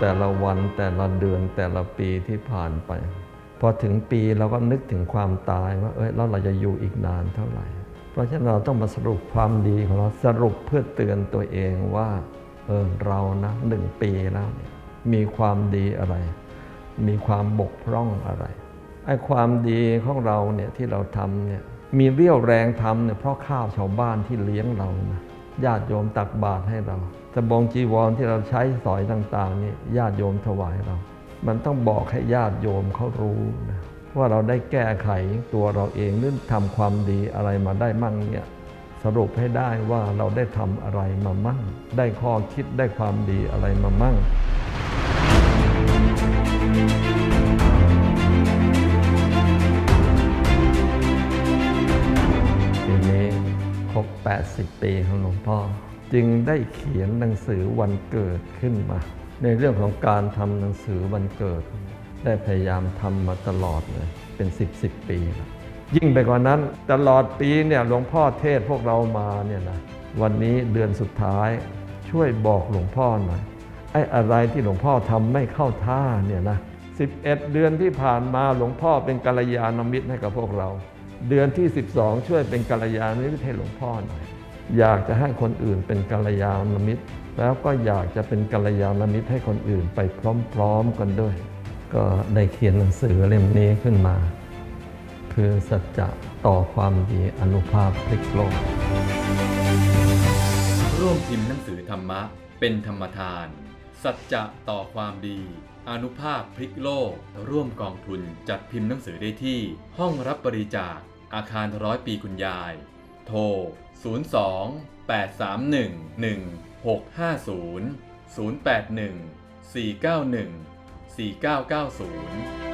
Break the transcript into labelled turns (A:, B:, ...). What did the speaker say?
A: แต่ละวันแต่ละเดือนแต่ละปีที่ผ่านไป พอถึงปีเราก็นึกถึงความตายว่าเอ้ยแล้วเราจะอยู่อีกนานเท่าไหร่ เพราะฉะนั้นเราต้องมาสรุปความดีของเราสรุปเพื่อเตือนตัวเองว่าเออเรานะหนึ่งปีแล้วเนี่ยมีความดีอะไร มีความบกพร่องอะไรไอ้ความดีของเราเนี่ยที่เราทำเนี่ยมีเรี่ยวแรงทำเนี่ยเพราะข้าวชาวบ้านที่เลี้ยงเรานะ ญาติโยมตักบาตรให้เราสบงจีวรที่เราใช้สอยต่าง ๆ นี่ญาติโยมถวายเรา มันต้องบอกให้ญาติโยมเขารู้นะว่าเราได้แก้ไขตัวเราเองหรือทำความดีอะไรมาได้มั่งเนี่ยสรุปให้ได้ว่าเราได้ทำอะไรมามั่ง ได้ข้อคิดได้ความดีอะไรมามั่ง 80 ปีของหลวงพ่อ จึงได้เขียนหนังสือวันเกิดขึ้นมา ในเรื่องของการทำหนังสือวันเกิด ได้พยายามทำมาตลอดเลยเป็น 10 10 ปีแล้วยิ่งไปกว่านั้นตลอดปีเนี่ยหลวงพ่อเทศพวกเรามาเนี่ยนะวันนี้เดือนสุดท้ายช่วยบอกหลวงพ่อหน่อยไอ้อะไรที่หลวงพ่อทำไม่เข้าท่าเนี่ยนะ11 เดือนที่ผ่านมาหลวงพ่อเป็นกัลยาณมิตรให้กับพวกเรา เดือนที่ 12 ช่วยเป็นกัลยาณมิตรให้หลวงพ่อหน่อย อยากจะให้คนอื่นเป็นกัลยาณมิตร แล้วก็อยากจะเป็นกัลยาณมิตรให้คนอื่นไปพร้อมๆกันด้วย ก็ได้เขียนหนังสือเล่มนี้ขึ้นมา คือสัจจะต่อความดีอนุภาพพลิกโลก
B: ร่วมพิมพ์หนังสือธรรมะ เป็นธรรมทาน สัจจะต่อความดี อนุภาพพลิกโลก ร่วมกองทุนจัดพิมพ์หนังสือได้ที่ ห้องรับบริจาค อาคารร้อยปีคุณยาย โทร 02 831 1650 081 491 4990